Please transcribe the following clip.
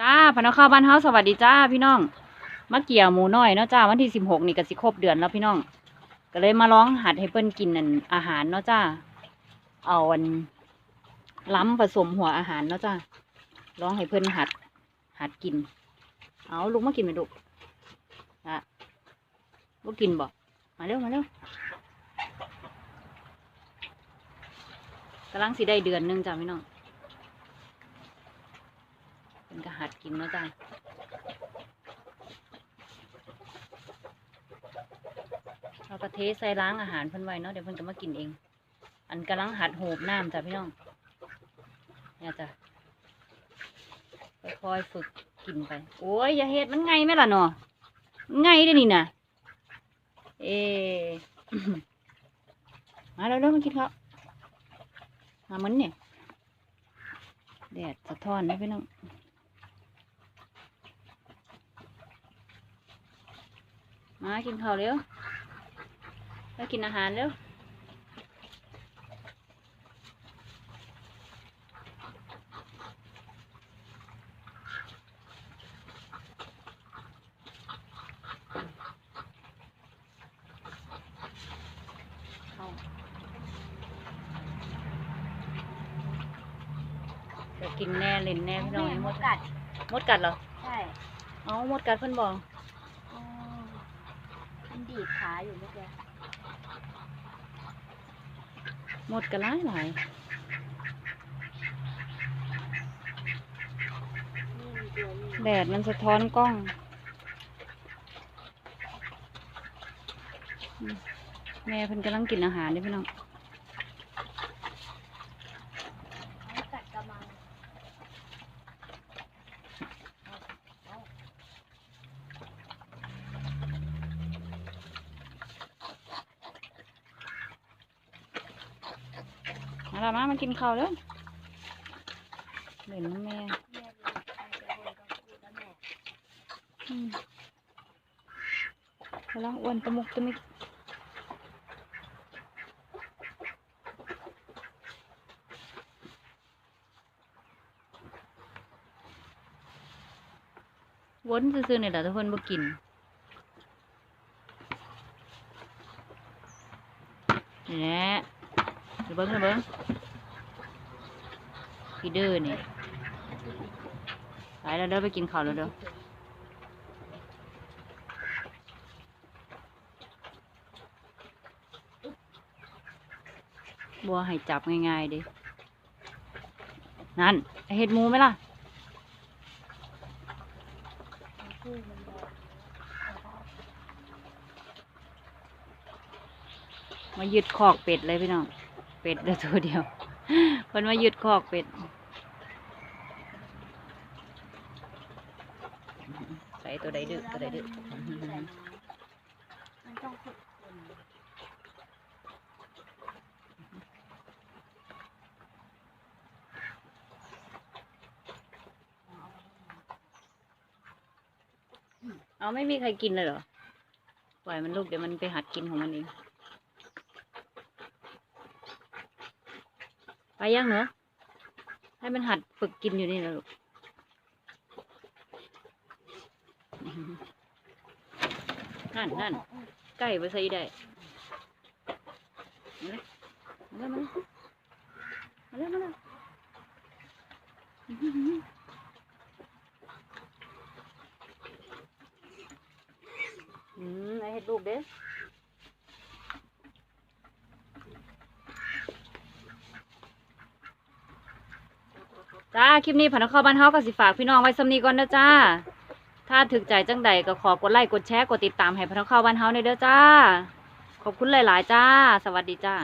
จ้าพนักข้าวบ้านเฮาสวัสดีจ้าพี่น้องมาเกี่ยวหมูน้อยเนาะจ้าวันที่สิบหกนี่ก็สิครบเดือนแล้วพี่น้อง ก็เลยมาร้องหัดให้เปิ้นกินนั่นอาหารเนาะจ้าเอาอันล้ำผสมหัวอาหารเนาะจ้าร้องให้เพิ่นหัด หัดกิน เอาลูกมากินไหมลูกอะลูกกินบ่มาเร็วมาเร็วกำลังสิได้เดือนหนึงจ้าพี่น้อง เป็นกระ หัดกินนะจ้าเราก็เทใส่ล้างอาหารเพิ่นไว้เนาะเดี๋ยวเพิ่นก็มากินเอง อันกำลังหัดโหบน้ำจ้ะพี่น้อง เนี่ยจ้ะค่อยๆฝึกกินไป โอ้ยอย่าเฮ็ดมันไงไหมล่ะเนาะไงได้อนี่นะเอะมาแล้วเร็วๆมากินข้าวมามันเนี่ยแดดสะท้อนนะพี่น้อง มากินข้าวเร็วแล้วกินอาหารเร็วเข้าจะกินแน่เล่นแน่พี่น้องนี่มดกัด มดกัดเหรอ ใช่เอามดกัดเพิ่นบอกอืม มันดีดขาอยู่เมื่อกี้หมดกันหลายหลายนี่มีตัวนี้แดดมันสะท้อนกล้อง แม่เพิ่นกำลังกินอาหารนี่พี่น้อง เอากัดกระมัง มาละมามากินข้าวแล้วเล่นน้ำแม่แล้วอ้วนตะมุกตะมิกวนซื่อๆนี่แหละทุกคนบ่กินนี่แหละ เดี๋ยวเบิ้งเดี๋ยวเบิ้งพี่เด้อนี่ไปแล้วเด้อไปกินข้าวแล้วเด้อบัวให้จับง่ายๆเดิ นั่น เห็ดหมูไหมล่ะคู่มันบอกมายึดคอกเป็ดเลยพี่น้อง เป็ดเหลือตัวเดียวเพิ่นมายึดคอกเป็ด ใส่ตัวใดดื้อตัวใดดื้อมันต้องฝึกคนเอาไม่มีใครกินเลยเหรอ ปล่อยมันลูกเดี๋ยวมันไปหัดกินของมันเอง ไป ยังเนอะให้มันหัดฝึกกินอยู่นี่แหละลูกนั่นนั่นใกล้ไปใส่ได้มาเลยมาเลยมาเลยมาเลยมาเลยอืมไอเห็ดลูกเด้ จ้าคลิปนี้ผันข้าวบ้านเฮาก็สิฝากพี่น้องไว้สำนีก่อนนะจ้า ถ้าถึกใจจังใดก็ขอกดไลค์กดแชร์กดติดตามให้พนักข้าวบ้านเฮาในเด้อจ้า ขอบคุณหลาย ๆ จ้า สวัสดีจ้า